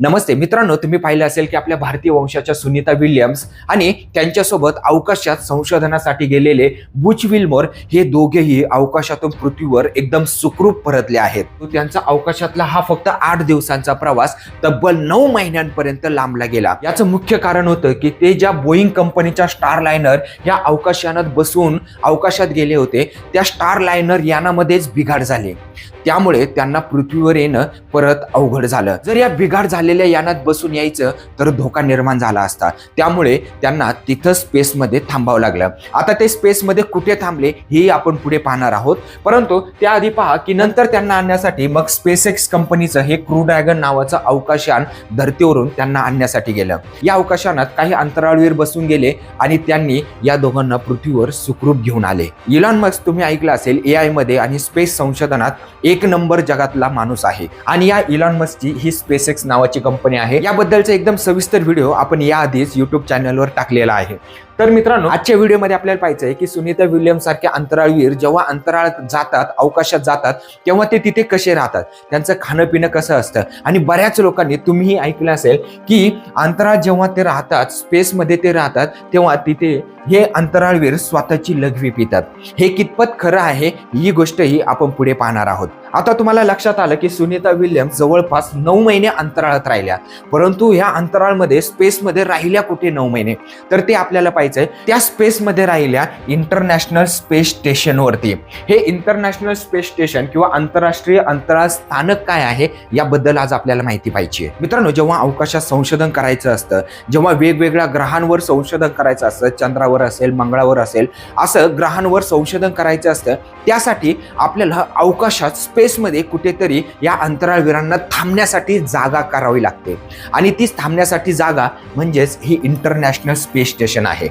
नमस्ते मित्रांनो तुम्ही पाहिलं असेल की आपल्या भारतीय वंशाच्या सुनीता विल्यम्स आणि त्यांच्यासोबत अवकाशात संशोधनासाठी गेलेले बुच विल्मोर हे दोघेही अवकाशातून पृथ्वीवर एकदम सुखरूप परतले आहेत. त्यांचा अवकाशातला हा फक्त आठ दिवसांचा प्रवास तब्बल नऊ महिन्यांपर्यंत लांबला गेला. याचं मुख्य कारण होतं की ते ज्या बोईंग कंपनीच्या स्टार लायनर या अवकाशयानात बसून अवकाशात गेले होते त्या स्टार लायनर यानामध्येच बिघाड झाले. त्यामुळे त्यांना पृथ्वीवर येणं परत अवघड झालं. जर या बिघाड झालेल्या यानात बसून यायचं तर धोका निर्माण झाला असता. त्यामुळे त्यांना तिथं स्पेसमध्ये थांबावं लागलं. आता ते स्पेसमध्ये कुठे थांबले हे आपण पुढे पाहणार आहोत. परंतु त्याआधी पहा की नंतर त्यांना आणण्यासाठी मग स्पेस एक्स कंपनीचं हे क्रू ड्रॅगन नावाचं अवकाशयान धर्तीवरून त्यांना आणण्यासाठी गेलं. या अवकाशयानात काही अंतराळवीर बसून गेले आणि त्यांनी या दोघांना पृथ्वीवर सुखरूप घेऊन आले. इलॉन मस्क तुम्ही ऐकलं असेल ए आयमध्ये आणि स्पेस संशोधनात एक नंबर जगातला माणूस आहे. आणि या इलॉन मस्कची ही स्पेसेक्स नावाची कंपनी आहे याबद्दलचा एकदम सविस्तर व्हिडिओ आपण याआधीच युट्यूब चॅनलवर टाकलेला आहे. तर मित्रांनो आजच्या व्हिडिओमध्ये आपल्याला पाहिजे आहे की सुनीता विल्यम्स सारखे अंतराळवीर जेव्हा अंतराळात जातात अवकाशात जातात तेव्हा ते तिथे कसे राहतात? त्यांचं खाणं पिणं कसं असतं? आणि बऱ्याच लोकांनी तुम्हीही ऐकलं असेल की अंतराळ जेव्हा ते राहतात स्पेसमध्ये ते राहतात तेव्हा तिथे हे अंतराळवीर स्वतःची लघवी पितात. हे कितपत खरं आहे ही गोष्टही आपण पुढे पाहणार आहोत. आता तुम्हाला लक्षात आलं की सुनीता विल्यम्स जवळपास नऊ महिने अंतराळात राहिल्या. परंतु ह्या अंतराळमध्ये स्पेसमध्ये राहिल्या कुठे नऊ महिने? तर ते आपल्याला पाहिजे त्या स्पेसमध्ये राहिल्या इंटरनॅशनल स्पेस स्टेशनवरती हे इंटरनॅशनल स्पेस स्टेशन किंवा आंतरराष्ट्रीय अंतराळ स्थानक काय आहे याबद्दल आज आपल्याला माहिती पाहिजे. मित्रांनो जेव्हा अवकाशात संशोधन करायचं असतं जेव्हा वेगवेगळ्या ग्रहांवर संशोधन करायचं असतं चंद्रावर असेल मंगळावर असेल असं ग्रहांवर संशोधन करायचं असतं त्यासाठी आपल्याला अवकाशात स्पेसमध्ये कुठेतरी या अंतराळवीरांना थांबण्यासाठी जागा करावी लागते. आणि तीच थांबण्यासाठी जागा म्हणजेच ही इंटरनॅशनल स्पेस स्टेशन आहे.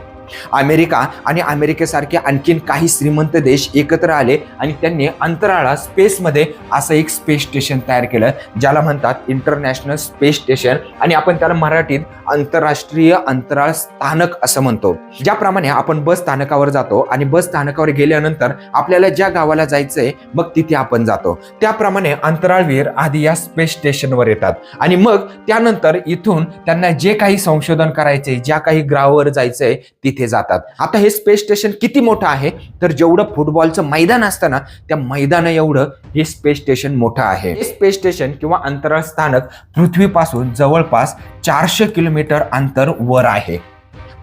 अमेरिका आणि अमेरिकेसारखे आणखीन काही श्रीमंत देश एकत्र आले आणि त्यांनी अंतराळात स्पेसमध्ये असं एक स्पेस स्टेशन तयार केलं ज्याला म्हणतात इंटरनॅशनल स्पेस स्टेशन. आणि आपण त्याला मराठीत आंतरराष्ट्रीय अंतराळ स्थानक असं म्हणतो. ज्याप्रमाणे आपण बस स्थानकावर जातो आणि बस स्थानकावर गेल्यानंतर आपल्याला ज्या गावाला जायचंय मग तिथे आपण जातो. त्याप्रमाणे अंतराळवीर आधी या स्पेस स्टेशनवर येतात. आणि मग त्यानंतर इथून त्यांना जे काही संशोधन करायचे ज्या काही ग्रहावर जायचंय तिथे जातात. आता हे स्पेस स्टेशन किती मोठं आहे? तर जेवढं फुटबॉलचं मैदान असतं ना त्या मैदाना एवढं हे स्पेस स्टेशन मोठं आहे. हे स्पेस स्टेशन किंवा अंतराळ स्थानक पृथ्वीपासून जवळपास चारशे किलोमीटर अंतर वर आहे.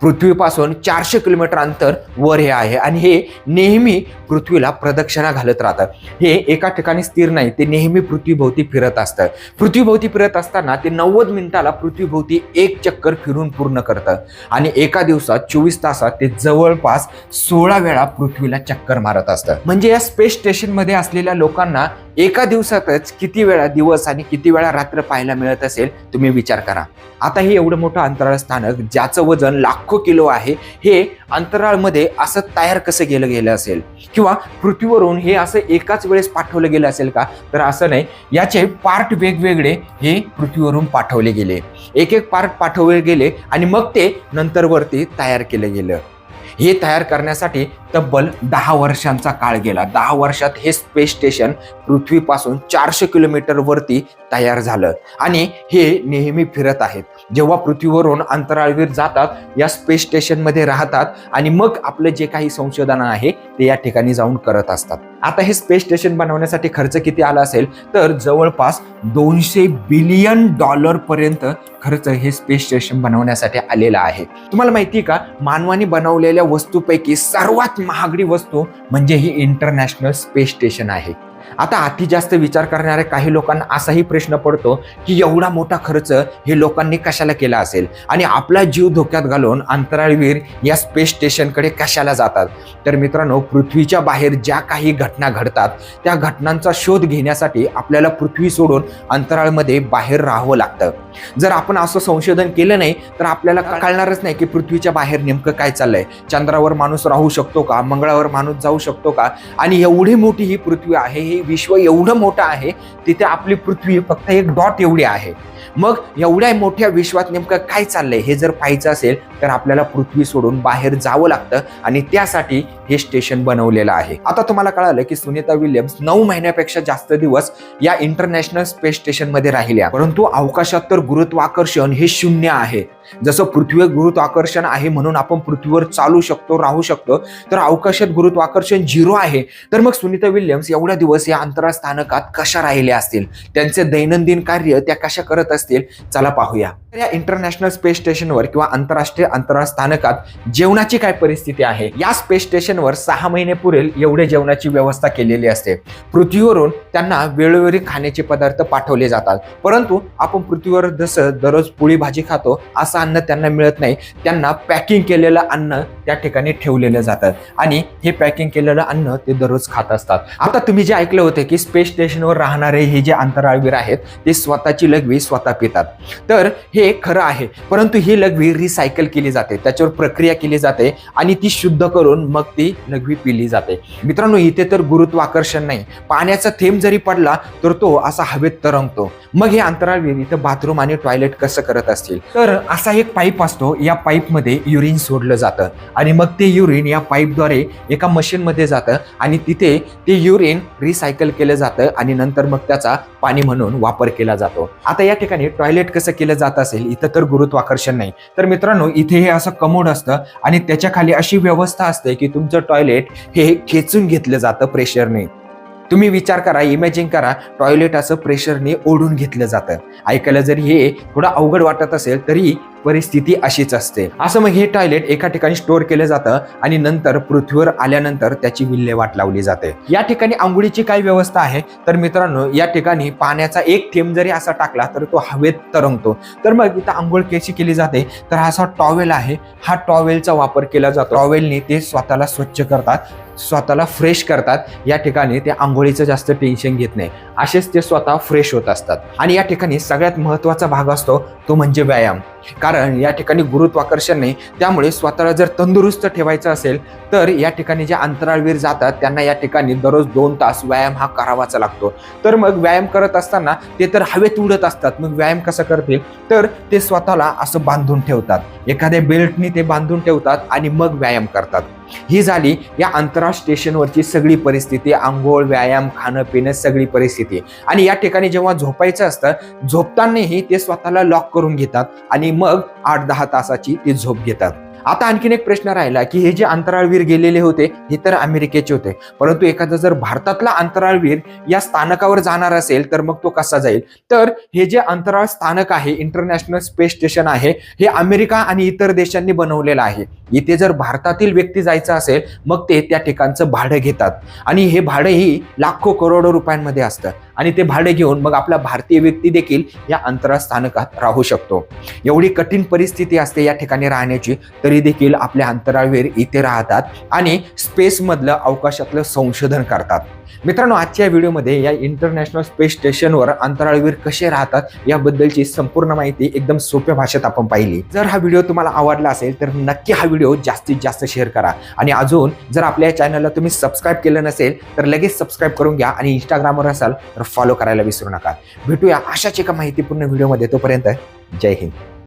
पृथ्वीपासून चारशे किलोमीटर अंतर वर हे आहे आणि हे नेहमी पृथ्वीला प्रदक्षिणा घालत राहतं हे एका ठिकाणी स्थिर नाही ते नेहमी पृथ्वीभोवती फिरत असतं. पृथ्वीभोवती फिरत असताना ते नव्वद मिनिटाला पृथ्वीभोवती एक चक्कर फिरून पूर्ण करतं. आणि एका दिवसात चोवीस तासात ते जवळपास सोळा वेळा पृथ्वीला चक्कर मारत असतं. म्हणजे या स्पेस स्टेशनमध्ये असलेल्या लोकांना एका दिवसातच किती वेळा दिवस आणि किती वेळा रात्र पाहायला मिळत असेल तुम्ही विचार करा. आता हे एवढं मोठं अंतराळ स्थानक ज्याचं वजन लाख किलो आहे हे अंतराळमध्ये असं तयार कसं केलं गेलं असेल? किंवा पृथ्वीवरून हे असं एकाच वेळेस पाठवलं गेलं असेल का? तर असं नाही याचे पार्ट वेगवेगळे हे पृथ्वीवरून पाठवले गेले. एक एक पार्ट पाठवले गेले आणि मग ते नंतरवरती तयार केलं गेलं. हे तयार करण्यासाठी तब्बल दहा वर्षांचा काळ गेला. दहा वर्षात हे स्पेस स्टेशन पृथ्वीपासून चारशे किलोमीटर वरती तयार झालं. आणि हे नेहमी फिरत आहेत. जेव्हा पृथ्वीवरून अंतराळवीर जातात या स्पेस स्टेशनमध्ये राहतात आणि मग आपलं जे काही संशोधन आहे ते या ठिकाणी जाऊन करत असतात. आता हे स्पेस स्टेशन बनवण्यासाठी खर्च किती आला असेल? तर जवळपास दोनशे बिलियन डॉलर पर्यंत खर्च हे स्पेस स्टेशन बनवण्यासाठी आलेला आहे. तुम्हाला माहिती का? मानवाने बनवलेल्या वस्तूपैकी सर्वात महागडी वस्तू म्हणजे ही इंटरनॅशनल स्पेस स्टेशन आहे. आता अति जास्त विचार करणाऱ्या काही लोकांना असाही प्रश्न पडतो की एवढा मोठा खर्च हे लोकांनी कशाला केला असेल? आणि आपला जीव धोक्यात घालून अंतराळवीर या स्पेस स्टेशनकडे कशाला जातात? तर मित्रांनो पृथ्वीच्या बाहेर ज्या काही घटना घडतात त्या घटनांचा शोध घेण्यासाठी आपल्याला पृथ्वी सोडून अंतराळमध्ये बाहेर राहावं लागतं. जर आपण असं संशोधन केलं नाही तर आपल्याला कळणारच नाही की पृथ्वीच्या बाहेर नेमकं काय चाललंय? चंद्रावर माणूस राहू शकतो का? मंगळावर माणूस जाऊ शकतो का? आणि एवढी मोठी ही पृथ्वी आहे हे की विश्व एवढं मोठं आहे तिथे आपली पृथ्वी फक्त एक डॉट एवढी आहे. मग एवढ्या मोठ्या विश्वात नेमकं काय चाललंय हे जर पाहायचं असेल तर आपल्याला पृथ्वी सोडून बाहेर जावं लागतं आणि त्यासाठी हे स्टेशन बनवलेलं आहे. आता तुम्हाला कळालं की सुनीता विल्यम्स नऊ महिन्यापेक्षा जास्त दिवस या इंटरनॅशनल स्पेस स्टेशनमध्ये राहिल्या. परंतु अवकाशात तर गुरुत्वाकर्षण हे शून्य आहे. जसं पृथ्वीवर गुरुत्वाकर्षण आहे म्हणून आपण पृथ्वीवर चालू शकतो राहू शकतो तर अवकाशात गुरुत्वाकर्षण झिरो आहे. तर मग सुनीता विल्यम्स एवढ्या दिवस या अंतराळ स्थानकात कशा राहिल्या असतील? त्यांचे दैनंदिन कार्य त्या कशा करत असतील? चला पाहूया. तर या इंटरनॅशनल स्पेस स्टेशनवर किंवा आंतरराष्ट्रीय अंतराळ स्थानकात जेवणाची काय परिस्थिती आहे? या स्पेस स्टेशनवर सहा महिने पुरेल एवढे जेवणाची व्यवस्था केलेली असते. पृथ्वीवरून त्यांना वेळोवेळी खाण्याचे पदार्थ पाठवले जातात. परंतु आपण पृथ्वीवर जसं दररोज पोळी भाजी खातो असा अन्न त्यांना मिळत नाही त्यांना पॅकिंग केलेलं अन्न त्या ठिकाणी ठेवलेलं जातं आणि हे पॅकिंग केलेलं अन्न ते दररोज खात असतात. आता तुम्ही जे ऐकलं होतं की स्पेस स्टेशनवर राहणारे हे जे अंतराळवीर आहेत ते स्वतःची लघवी स्वतः पितात. तर हे खरं आहे परंतु ही लघवी रिसायकल केली जाते त्याच्यावर प्रक्रिया केली जाते आणि ती शुद्ध करून मग ती लघवी पिली जाते. मित्रांनो इथे तर गुरुत्वाकर्षण नाही. पाण्याचा थेंब जरी पडला तर तो असा हवेत तरंगतो. मग हे अंतराळवीर इथं बाथरूम आणि टॉयलेट कसं करत असतील? तर असा एक पाईप असतो या पाईपमध्ये युरिन सोडलं जातं. आणि मग ते युरिन या पाईपद्वारे एका मशीनमध्ये जातं आणि तिथे ते युरिन रिसायकल केलं जातं आणि नंतर मग त्याचा पाणी म्हणून वापर केला जातो. आता या ठिकाणी टॉयलेट कसं केलं जात असेल इथं तर गुरुत्वाकर्षण नाही. तर मित्रांनो इथे हे असं कमोड असतं आणि त्याच्याखाली अशी व्यवस्था असते की तुमचं टॉयलेट हे खेचून घेतलं जातं प्रेशरने तुम्ही विचार करा इमॅजिन करा टॉयलेट असं प्रेशरने ओढून घेतलं जातं. ऐकायला जरी हे थोडं अवघड वाटत असेल तरी परिस्थिती अशीच असते. असं मग हे टॉयलेट एका ठिकाणी स्टोअर केलं जातं आणि नंतर पृथ्वीवर आल्यानंतर त्याची विल्हेवाट लावली जाते. या ठिकाणी आंघोळीची काय व्यवस्था आहे? तर मित्रांनो या ठिकाणी पाण्याचा एक थेंब जरी असा टाकला तर तो हवेत तरंगतो. तर मग इथं आंघोळ कशी केली जाते? तर हा असा टॉवेल आहे. हा टॉवेलचा वापर केला जातो. टॉवेलने ते स्वतःला स्वच्छ करतात. स्वतःला फ्रेश करतात. या ठिकाणी ते आंघोळीचं जास्त टेन्शन घेत नाही. असेच ते स्वतः फ्रेश होत असतात. आणि या ठिकाणी सगळ्यात महत्त्वाचा भाग असतो तो म्हणजे व्यायाम. कारण या ठिकाणी गुरुत्वाकर्षण नाही त्यामुळे स्वतःला जर तंदुरुस्त ठेवायचं असेल तर या ठिकाणी जे अंतराळवीर जातात त्यांना या ठिकाणी दररोज दोन तास व्यायाम हा करावाचा लागतो. तर मग व्यायाम करत असताना ते तर हवेत उडत असतात. मग व्यायाम कसं करतील? तर ते स्वतःला असं बांधून ठेवतात. एखाद्या बेल्टनी ते बांधून ठेवतात आणि मग व्यायाम करतात. ही झाली या अंतराळ स्टेशनवरची सगळी परिस्थिती. आंघोळ व्यायाम खाणं पिणं सगळी परिस्थिती. आणि या ठिकाणी जेव्हा झोपायचं असतं झोपतानाही ते स्वतःला लॉक करून घेतात आणि आणि मग आठ दहा तासाची ती झोप घेतात. आता आणखीन एक प्रश्न राहिला की हे जे अंतराळवीर गेलेले होते हे तर अमेरिकेचे होते. परंतु एखादा जर भारतातला अंतराळवीर या स्थानकावर जाणार असेल तर मग तो कसा जाईल? तर हे जे अंतराळ स्थानक आहे इंटरनॅशनल स्पेस स्टेशन आहे हे अमेरिका आणि इतर देशांनी बनवलेलं आहे. इथे जर भारतातील व्यक्ती जायचं असेल मग ते त्या ठिकाणचं भाडं घेतात. आणि हे भाडंही लाखो करोडो रुपयांमध्ये असतं. आणि ते भाडे घेऊन मग आपला भारतीय व्यक्ती देखील या अंतराळ स्थानकात राहू शकतो. एवढी कठीण परिस्थिती असते या ठिकाणी राहण्याची तरी देखील आपले अंतराळवीर इथे राहतात आणि स्पेसमधलं अवकाशातलं संशोधन करतात. मित्रांनो आजच्या व्हिडिओमध्ये या इंटरनॅशनल स्पेस स्टेशनवर अंतराळवीर कसे राहतात याबद्दलची संपूर्ण माहिती एकदम सोप्या भाषेत आपण पाहिली. जर हा व्हिडिओ तुम्हाला आवडला असेल तर नक्की हा व्हिडिओ जास्तीत जास्त शेअर करा. आणि अजून जर आपल्या चॅनलला तुम्ही सबस्क्राईब केलं नसेल तर लगेच सबस्क्राईब करून घ्या आणि इंस्टाग्रामवर असाल तर फॉलो करायला विसरू नका. भेटूया अशाच एका माहितीपूर्ण व्हिडिओमध्ये. तोपर्यंत जय हिंद.